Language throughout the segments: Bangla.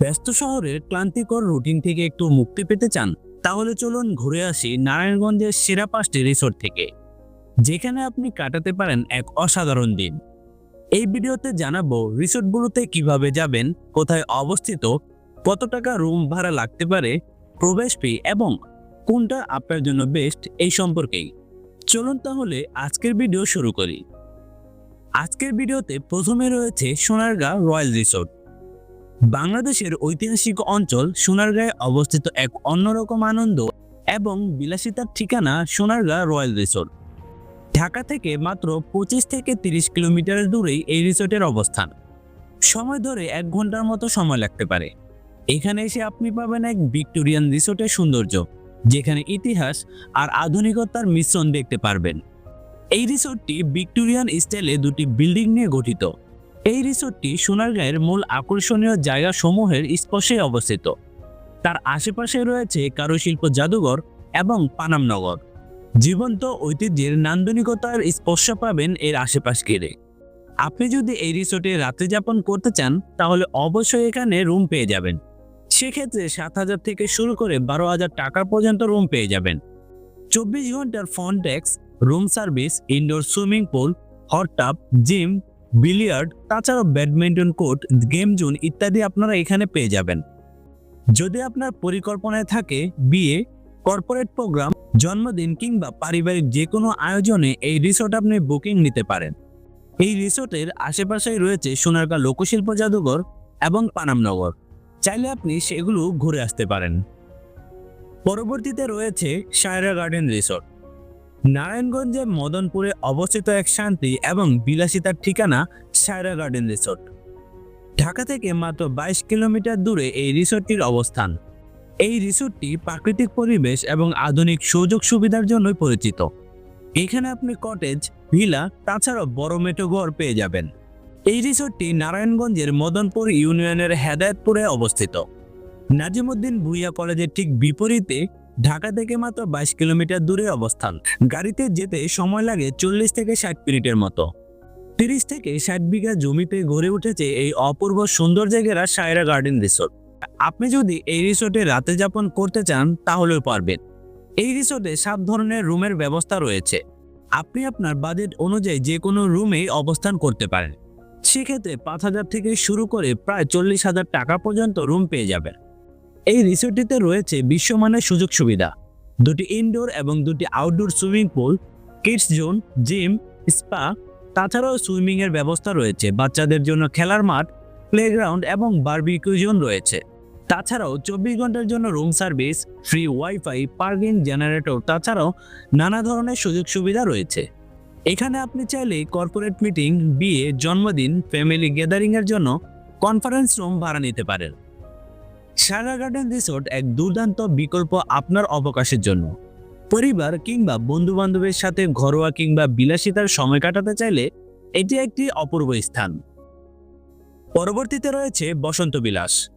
ব্যস্ত শহরের ক্লান্তিকর রুটিন থেকে একটু মুক্তি পেতে চান, তাহলে চলুন ঘুরে আসি নারায়ণগঞ্জের সেরা পাঁচটি রিসোর্ট থেকে, যেখানে আপনি কাটাতে পারেন এক অসাধারণ দিন। এই ভিডিওতে জানাব রিসোর্টগুলোতে কীভাবে যাবেন, কোথায় অবস্থিত, কত টাকা রুম ভাড়া লাগতে পারে, প্রবেশ ফি এবং কোনটা আপনার জন্য বেস্ট এই সম্পর্কেই। চলুন তাহলে আজকের ভিডিও শুরু করি। আজকের ভিডিওতে প্রথমে রয়েছে সোনারগাঁ রয়্যাল রিসোর্ট। বাংলাদেশের ঐতিহাসিক অঞ্চল সোনারগাঁয়ে অবস্থিত এক অন্যরকম আনন্দ এবং বিলাসিতার ঠিকানা সোনারগাঁ রয়্যাল রিসোর্ট। ঢাকা থেকে মাত্র পঁচিশ থেকে তিরিশ কিলোমিটার দূরেই এই রিসোর্টের অবস্থান। সময় ধরে এক ঘণ্টার মতো সময় লাগতে পারে। এখানে এসে আপনি পাবেন এক ভিক্টোরিয়ান রিসোর্টের সৌন্দর্য, যেখানে ইতিহাস আর আধুনিকতার মিশ্রণ দেখতে পারবেন। এই রিসোর্টটি ভিক্টোরিয়ান স্টাইলে দুটি বিল্ডিং নিয়ে গঠিত। এই রিসোর্টটি সোনারগাঁয়ের মূল আকর্ষণীয় জায়গা সমূহের স্পর্শে অবস্থিত। তার আশেপাশে রয়েছে কারুশিল্প জাদুঘর এবং পানামনগর জীবন্ত ঐতিহ্যের নান্দনিকতার স্পর্শ পাবেন এর আশেপাশ ঘিরে আপনি যদি এই রিসোর্টে রাত্রি যাপন করতে চান, তাহলে অবশ্যই এখানে রুম পেয়ে যাবেন। সেক্ষেত্রে সাত হাজার থেকে শুরু করে বারো হাজার টাকা পর্যন্ত রুম পেয়ে যাবেন। চব্বিশ ঘণ্টার phone tax room service, indoor swimming pool hot tub gym billiard, তাছাড়াও ব্যাডমিন্টন কোর্ট, গেম জোন ইত্যাদি আপনারা এখানে পেয়ে যাবেন। যদি আপনার পরিকল্পনায় থাকে বিয়ে, কর্পোরেট প্রোগ্রাম, জন্মদিন কিংবা পারিবারিক যে কোনো আয়োজনে এই রিসোর্ট আপনি বুকিং নিতে পারেন। এই রিসোর্টের আশেপাশেই রয়েছে সোনারগাঁ লোকশিল্প জাদুঘর এবং পানামনগর চাইলে আপনি সেগুলো ঘুরে আসতে পারেন। পরবর্তীতে রয়েছে সায়রা গার্ডেন রিসোর্ট। নারায়ণগঞ্জে মদনপুরে অবস্থিত এক শান্তি এবং বিলাসিতার ঠিকানা সায়রা গার্ডেন রিসোর্ট। ঢাকা থেকে মাত্র বাইশ কিলোমিটার দূরে এই রিসোর্টটির অবস্থান। এই রিসোর্টটি প্রাকৃতিক পরিবেশ এবং আধুনিক সুযোগ সুবিধার জন্যই পরিচিত। এখানে আপনি কটেজ, ভিলা, তাছাড়াও বড় মেটো ঘর পেয়ে যাবেন। এই রিসোর্টটি নারায়ণগঞ্জের মদনপুর ইউনিয়নের হেদায়তপুরে অবস্থিত। নাজিমুদ্দিন ভুইয়া কলেজের ঠিক বিপরীতে ঢাকা থেকে মাত্র বাইশ কিলোমিটার দূরে অবস্থান। গাড়িতে যেতে সময় লাগে চল্লিশ থেকে ষাট মিনিটের মতো। তিরিশ থেকে ষাট বিঘা জমিতে গড়ে উঠেছে এই অপূর্ব সুন্দর জায়গার সায়রা গার্ডেন রিসোর্ট। আপনি যদি এই রিসোর্টে রাতে যাপন করতে চান, তাহলেও পারবেন। এই রিসোর্টে সাত ধরনের রুমের ব্যবস্থা রয়েছে। আপনি আপনার বাজেট অনুযায়ী যে কোনো রুমেই অবস্থান করতে পারেন। সেক্ষেত্রে পাঁচ হাজার থেকে শুরু করে প্রায় চল্লিশ হাজার টাকা পর্যন্ত রুম পেয়ে যাবেন। এই রিসোর্টটিতে রয়েছে বিশ্বমানের সুযোগ সুবিধা। দুটি ইনডোর এবং দুটি outdoor swimming pool kids zone gym spa তাছাড়াও সুইমিং এর ব্যবস্থা রয়েছে। বাচ্চাদের জন্য খেলার মাঠ প্লেগ্রাউন্ড এবং বারবিকিউ জোন রয়েছে। তাছাড়াও চব্বিশ ঘণ্টার জন্য room service free wifi parking generator তাছাড়াও নানা ধরনের সুযোগ সুবিধা রয়েছে। এখানে আপনি চাইলে কর্পোরেট মিটিং বিয়ে, জন্মদিন ফ্যামিলি গ্যাদারিং এর জন্য কনফারেন্স রুম ভাড়া নিতে পারেন। সারা গার্ডেন রিসোর্ট এক দুর্দান্ত বিকল্প আপনার অবকাশের জন্য। পরিবার কিংবা বন্ধু বান্ধবের সাথে ঘরোয়া কিংবা বিলাসিতার সময় কাটাতে চাইলে এটি একটি অপূর্ব স্থান। পরবর্তীতে রয়েছে বসন্ত বিলাস।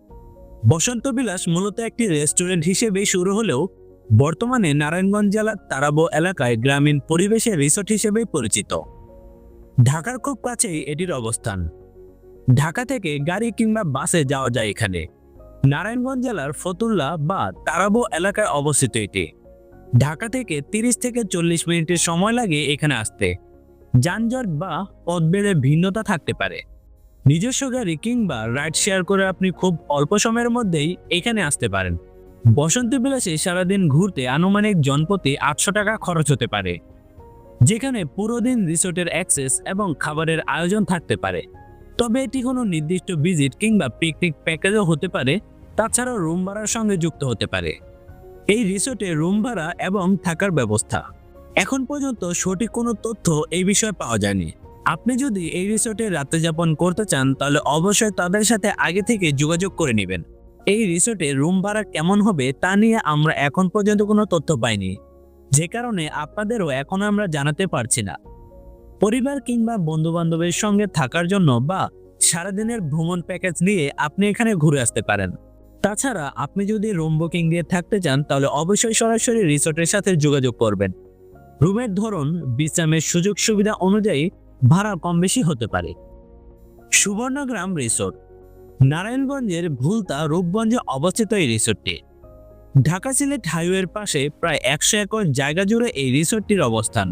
বসন্ত বিলাস মূলত একটি রেস্টুরেন্ট হিসেবে শুরু হলেও বর্তমানে নারায়ণগঞ্জ জেলার তারাবো এলাকায় গ্রামীণ পরিবেশে রিসোর্ট হিসেবে পরিচিত। ঢাকার খুব কাছেই এটির অবস্থান। ঢাকা থেকে গাড়ি কিংবা বাসে যাওয়া যায় এখানে। নারায়ণগঞ্জ জেলার ফতুল্লা বা তারাবো এলাকায় অবস্থিত এটি। ঢাকা থেকে তিরিশ থেকে চল্লিশ মিনিটের সময় লাগে এখানে আসতে। যানজট বা পথবেড়ে ভিন্নতা থাকতে পারে। নিজস্ব গাড়ি কিংবা রাইড শেয়ার করে আপনি খুব অল্প সময়ের মধ্যেই এখানে আসতে পারেন। বসন্ত বিলাসে সারাদিন ঘুরতে আনুমানিক জনপতি আটশো টাকা খরচ হতে পারে। যেখানে পুরো দিন রিসোর্টের অ্যাক্সেস এবং খাবারের আয়োজন থাকতে পারে। তবে এটি কোনো নির্দিষ্ট ভিজিট কিংবা পিকনিক প্যাকেজও হতে পারে। তাছাড়াও রুম ভাড়ার সঙ্গে যুক্ত হতে পারে। এই রিসোর্টে রুম ভাড়া এবং থাকার ব্যবস্থা। এখন পর্যন্ত সঠিক কোনো তথ্য এই বিষয়ে পাওয়া যায়নি। আপনি যদি এই রিসোর্টে রাত্রি যাপন করতে চান, তাহলে অবশ্যই তাদের সাথে আগে থেকে যোগাযোগ করে নেবেন। এই রিসোর্টে রুম ভাড়া কেমন হবে, তা নিয়ে আমরা এখন পর্যন্ত কোনো তথ্য পাইনি। যে কারণে আপনাদেরও এখন আমরা জানাতে পারছি না। পরিবার কিংবা বন্ধু বান্ধবের সঙ্গে থাকার জন্য বা সারাদিনের ভ্রমণ প্যাকেজ নিয়ে আপনি এখানে ঘুরে আসতে পারেন। তাছাড়া আপনি যদি রুম বুকিং দিয়ে থাকতে চান, তাহলে অবশ্যই সরাসরি রিসোর্টের সাথে যোগাযোগ করবেন। রুমের ধরন, বিশ্রামের সুযোগ সুবিধা অনুযায়ী ভাড়া কম বেশি হতে পারে। সুবর্ণগ্রাম রিসোর্ট নারায়ণগঞ্জের ভুলতা রূপগঞ্জে অবস্থিত এই রিসোর্টটি ঢাকা সিলেট হাইওয়ের পাশে প্রায় একশো একর জায়গা জুড়ে এই রিসোর্টটির অবস্থান।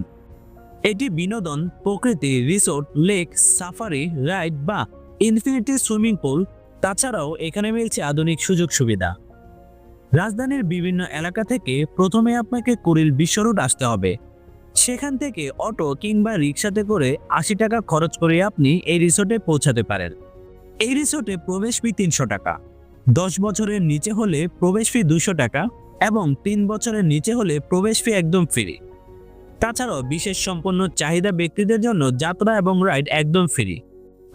এটি বিনোদন, প্রকৃতি রিসোর্ট লেক সাফারি রাইড বা ইনফিনিটি সুইমিং পুল তাছাড়াও এখানে মিলছে আধুনিক সুযোগ সুবিধা। রাজধানীর বিভিন্ন এলাকা থেকে প্রথমে আপনাকে কুড়িল বিশ্ব রোড আসতে হবে। সেখান থেকে অটো কিংবা রিক্সাতে করে আশি টাকা খরচ করে আপনি এই রিসোর্টে পৌঁছাতে পারেন। এই রিসোর্টে প্রবেশ ফি তিনশো টাকা। দশ বছরের নিচে হলে প্রবেশ ফি দুশো টাকা এবং তিন বছরের নিচে হলে প্রবেশ ফি একদম ফ্রি। তাছাড়াও বিশেষ সম্পন্ন চাহিদা ব্যক্তিদের জন্য যাত্রা এবং রাইড একদম ফ্রি।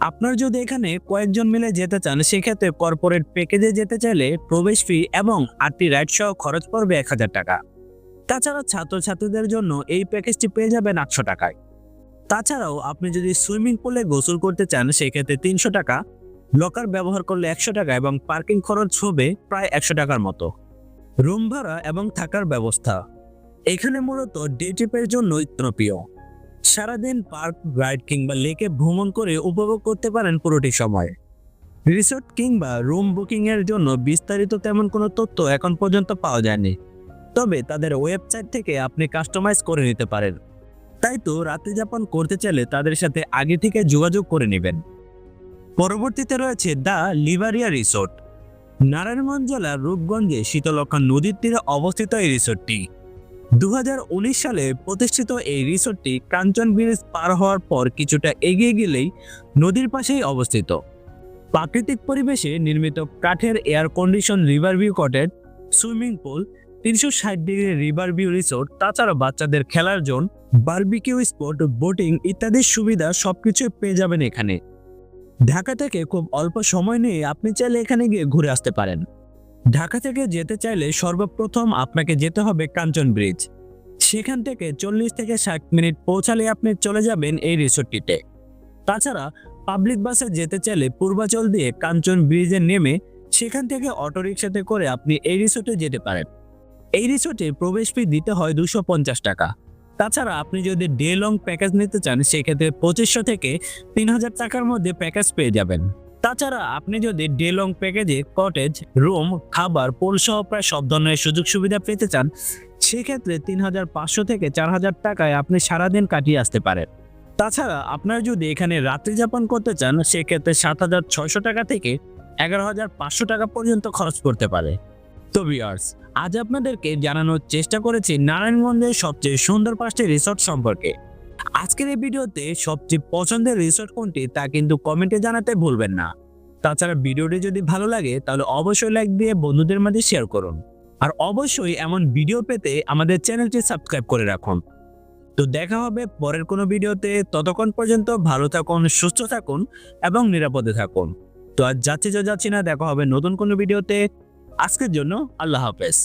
আপনার যদি এখানে কয়েকজন মিলে যেতে চান, সেক্ষেত্রে কর্পোরেট প্যাকেজে যেতে চাইলে প্রবেশ ফি এবং আটটি রাইড সহ খরচ পড়বে এক হাজার টাকা। তাছাড়া ছাত্রছাত্রীদের জন্য এই প্যাকেজটি পেয়ে যাবেন আটশো টাকায়। তাছাড়াও আপনি যদি সুইমিং পুলে গোসল করতে চান, সেক্ষেত্রে তিনশো টাকা লকার ব্যবহার করলে একশো টাকা এবং পার্কিং খরচ হবে প্রায় একশো টাকার মতো। রুম ভাড়া এবং থাকার ব্যবস্থা। এখানে মূলত ডে ট্রিপের জন্য জনপ্রিয়। সারাদিন পার্ক, রাইড কিংবা লেকে ভ্রমণ করে উপভোগ করতে পারেন পুরোটি সময়। রিসোর্ট কিংবা রুম বুকিং এর জন্য বিস্তারিত তেমন কোনো তথ্য এখন পর্যন্ত পাওয়া যায়নি। তবে তাদের ওয়েবসাইট থেকে আপনি কাস্টমাইজ করে নিতে পারেন। তাই তো রাত্রি যাপন করতে চাইলে তাদের সাথে আগে থেকে যোগাযোগ করে নেবেন। পরবর্তীতে রয়েছে দ্য লিভারিয়া রিসোর্ট। নারায়ণগঞ্জ জেলার রূপগঞ্জে শীতলক্ষা নদীর তীরে অবস্থিত এই রিসোর্টটি। দু হাজার উনিশ সালে প্রতিষ্ঠিত এই রিসোর্টটি কাঞ্চন ব্রিজ পার হওয়ার পর কিছুটা এগিয়ে গেলেই নদীর পাশেই অবস্থিত। প্রাকৃতিক পরিবেশে নির্মিত কাঠের air condition river view cottage swimming pool তিনশো ষাট ডিগ্রি রিভার ভিউ রিসোর্ট তাছাড়া বাচ্চাদের খেলার জোন বারবিকিউ স্পট বোটিং ইত্যাদি সুবিধা সবকিছু পেয়ে যাবেন এখানে। ঢাকা থেকে খুব অল্প সময় নিয়ে আপনি চাইলে এখানে গিয়ে ঘুরে আসতে পারেন। ঢাকা থেকে যেতে চাইলে সর্বপ্রথম আপনাকে যেতে হবে কাঞ্চন ব্রিজ। সেখান থেকে চল্লিশ থেকে ষাট মিনিট পৌঁছালে আপনি চলে যাবেন এই রিসোর্টটিতে। তাছাড়া পাবলিক বাসে যেতে চাইলে পূর্বাচল দিয়ে কাঞ্চন ব্রিজে নেমে সেখান থেকে অটোরিকশাতে করে আপনি এই রিসোর্টে যেতে পারেন। এই রিসোর্টে প্রবেশ ফি দিতে হয় দুশো পঞ্চাশ টাকা। তাছাড়া আপনি যদি ডে লং প্যাকেজ নিতে চান, সেক্ষেত্রে পঁচিশশো থেকে তিন হাজার টাকার মধ্যে প্যাকেজ পেয়ে যাবেন। তাছাড়া আপনি যদি ডে লং প্যাকেজে কটেজ রুম খাবার পোল সহ প্রায় সব ধরনের সুযোগ সুবিধা পেতে চান, সেক্ষেত্রে তিন হাজার পাঁচশো থেকে চার হাজার টাকায় আপনি সারাদিন কাটিয়ে আসতে পারেন। তাছাড়া আপনারা যদি এখানে রাত্রি যাপন করতে চান, সেক্ষেত্রে সাত হাজার ছয়শো টাকা থেকে এগারো হাজার পাঁচশো টাকা পর্যন্ত খরচ করতে পারে। তো ভিউয়ার্স আজ আপনাদেরকে জানানোর চেষ্টা করেছি নারায়ণগঞ্জের সবচেয়ে সুন্দর পাঁচটি রিসোর্ট সম্পর্কে। আজকের এই ভিডিওতে সবচেয়ে পছন্দের রিসোর্ট কোনটি তা কিন্তু কমেন্টে জানাতে ভুলবেন না। তাছাড়া ভিডিওটি যদি ভালো লাগে, তাহলে অবশ্যই লাইক দিয়ে বন্ধুদের মাঝে শেয়ার করুন। আর অবশ্যই এমন ভিডিও পেতে আমাদের চ্যানেলটি সাবস্ক্রাইব করে রাখুন। তো দেখা হবে পরের কোনো ভিডিওতে। ততক্ষণ পর্যন্ত ভালো থাকুন, সুস্থ থাকুন এবং নিরাপদে থাকুন। তো আর যাচ্ছি যা যাচ্ছি না, দেখা হবে নতুন কোনো ভিডিওতে। আজকের জন্য আল্লাহ হাফেজ।